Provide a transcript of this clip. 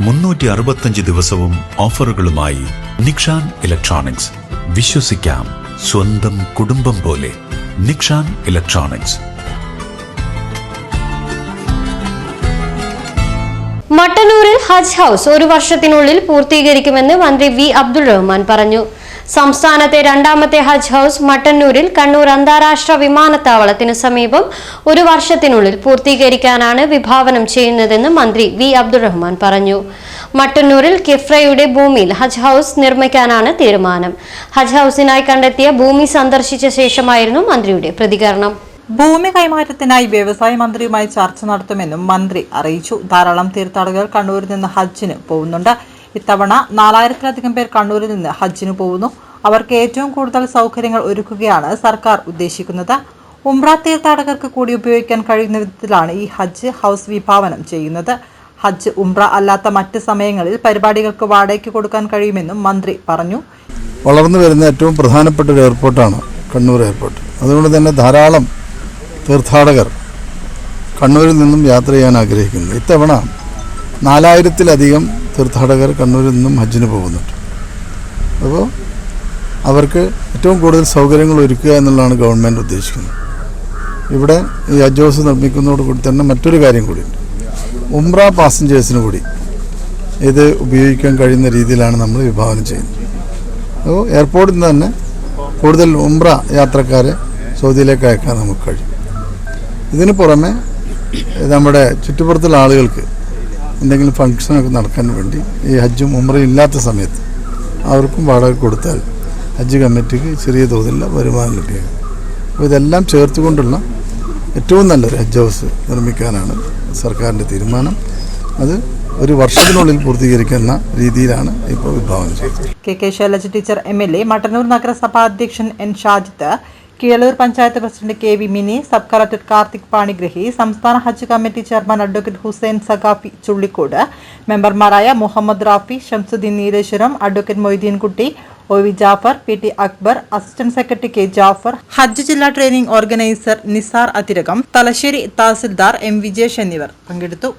മുന്നൂറ്റി അറുപത്തഞ്ച് ദിവസവും ഓഫറുകളുമായി നിക്ഷാൻ ഇലക്ട്രോണിക്സ്. വിശ്വസിക്കാം സ്വന്തം കുടുംബം പോലെ. നിക്ഷാൻ ഇലക്ട്രോണിക്സ്. മട്ടന്നൂരിൽ ഹജ് ഹൗസ് ഒരു വർഷത്തിനുള്ളിൽ പൂർത്തീകരിക്കുമെന്ന് മന്ത്രി വി അബ്ദുൾ റഹ്മാൻ പറഞ്ഞു. സംസ്ഥാനത്തെ രണ്ടാമത്തെ ഹജ്ജ് ഹൌസ് മട്ടന്നൂരിൽ കണ്ണൂർ അന്താരാഷ്ട്ര വിമാനത്താവളത്തിന് സമീപം ഒരു വർഷത്തിനുള്ളിൽ പൂർത്തീകരിക്കാനാണ് വിഭാവനം ചെയ്യുന്നതെന്ന് മന്ത്രി വി അബ്ദുറഹ്മാൻ പറഞ്ഞു. മട്ടന്നൂരിൽ കിഫ്രയുടെ ഭൂമിയിൽ ഹജ്ജ് ഹൌസ് നിർമ്മിക്കാനാണ് തീരുമാനം. ഹജ്ജ് ഹൌസിനായി കണ്ടെത്തിയ ഭൂമി സന്ദർശിച്ച ശേഷമായിരുന്നു മന്ത്രിയുടെ പ്രതികരണം. ഭൂമി കൈമാറ്റത്തിനായി വ്യവസായ മന്ത്രിയുമായി ചർച്ച നടത്തുമെന്നും മന്ത്രി അറിയിച്ചു. ധാരാളം തീർത്ഥാടകർ കണ്ണൂരിൽ നിന്ന് ഹജ്ജിന് പോകുന്നുണ്ട്. ഇത്തവണ നാലായിരത്തിലധികം പേർ കണ്ണൂരിൽ നിന്ന് ഹജ്ജിന് പോകുന്നു. അവർക്ക് ഏറ്റവും കൂടുതൽ സൗകര്യങ്ങൾ ഒരുക്കുകയാണ് സർക്കാർ ഉദ്ദേശിക്കുന്നത്. ഉംറ തീർത്ഥാടകർക്ക് കൂടി ഉപയോഗിക്കാൻ കഴിയുന്ന വിധത്തിലാണ് ഈ ഹജ്ജ് ഹൗസ് വിഭാവനം ചെയ്യുന്നത്. ഹജ്ജ് ഉംറ അല്ലാത്ത മറ്റ് സമയങ്ങളിൽ പരിപാടികൾക്ക് വാടകയ്ക്ക് കൊടുക്കാൻ കഴിയുമെന്നും മന്ത്രി പറഞ്ഞു. വളർന്നു വരുന്ന ഏറ്റവും പ്രധാനപ്പെട്ട ഒരു എയർപോർട്ടാണ് കണ്ണൂർ എയർപോർട്ട്. അതുകൊണ്ട് തന്നെ ധാരാളം തീർത്ഥാടകർ കണ്ണൂരിൽ നിന്നും യാത്ര ചെയ്യാൻ ആഗ്രഹിക്കുന്നു. ഇത്തവണ നാലായിരത്തിലധികം തീർത്ഥാടകർ കണ്ണൂരിൽ നിന്നും ഹജ്ജിന് പോകുന്നുണ്ട്. അപ്പോൾ അവർക്ക് ഏറ്റവും കൂടുതൽ സൗകര്യങ്ങൾ ഒരുക്കുക എന്നുള്ളതാണ് ഗവൺമെന്റ് ഉദ്ദേശിക്കുന്നത്. ഇവിടെ ഈ ഹജ്ജ് ഹൗസ് നിർമ്മിക്കുന്നതോടുകൂടി തന്നെ മറ്റൊരു കാര്യം കൂടിയുണ്ട്. ഉംറ പാസഞ്ചേഴ്സിന് കൂടി ഇത് ഉപയോഗിക്കാൻ കഴിയുന്ന രീതിയിലാണ് നമ്മൾ വിഭാവനം ചെയ്യുന്നത്. അപ്പോൾ എയർപോർട്ടിൽ നിന്ന് തന്നെ കൂടുതൽ ഉംറ യാത്രക്കാരെ സൗദിയിലേക്ക് അയക്കാൻ നമുക്ക് കഴിയും. ഇതിന് പുറമെ നമ്മുടെ ചുറ്റുപുറത്തുള്ള ആളുകൾക്ക് എന്തെങ്കിലും ഫംഗ്ഷനൊക്കെ നടക്കാൻ വേണ്ടി ഈ ഹജ്ജും ഉമ്രയും ഇല്ലാത്ത സമയത്ത് അവർക്കും വാടക കൊടുത്താൽ ഹജ്ജ് കമ്മിറ്റിക്ക് ചെറിയ തോതിലുള്ള വരുമാനം ലഭ്യമാകും അപ്പോൾ ഇതെല്ലാം ചേർത്തുകൊണ്ടുള്ള ഏറ്റവും നല്ലൊരു ഹജ്ജ് ഹൗസ് നിർമ്മിക്കാനാണ് സർക്കാരിന്റെ തീരുമാനം. അത് ഒരു വർഷത്തിനുള്ളിൽ പൂർത്തീകരിക്കുന്ന രീതിയിലാണ് ഇപ്പോൾ വിഭാവനം ചെയ്തത്. K K Shailaja teacher M L A Mattannur നഗരസഭാ അധ്യക്ഷൻ N Shajith Keezhur panchayat president K V Mini sub collector Karthik Panigrahi സംസ്ഥാന Hajj committee chairman advocate Hussain Saqafi Chullikode മെമ്പർമാരായ Muhammad Rafi Shamsuddin Nileshwaram advocate Moideenkutty O V Jafar P T Akbar assistant secretary K Jafar Hajj ജില്ലാ training organiser Nisar Athirakam Thalassery tahsildar M Vijesh എന്നിവർ പങ്കെടുത്തു.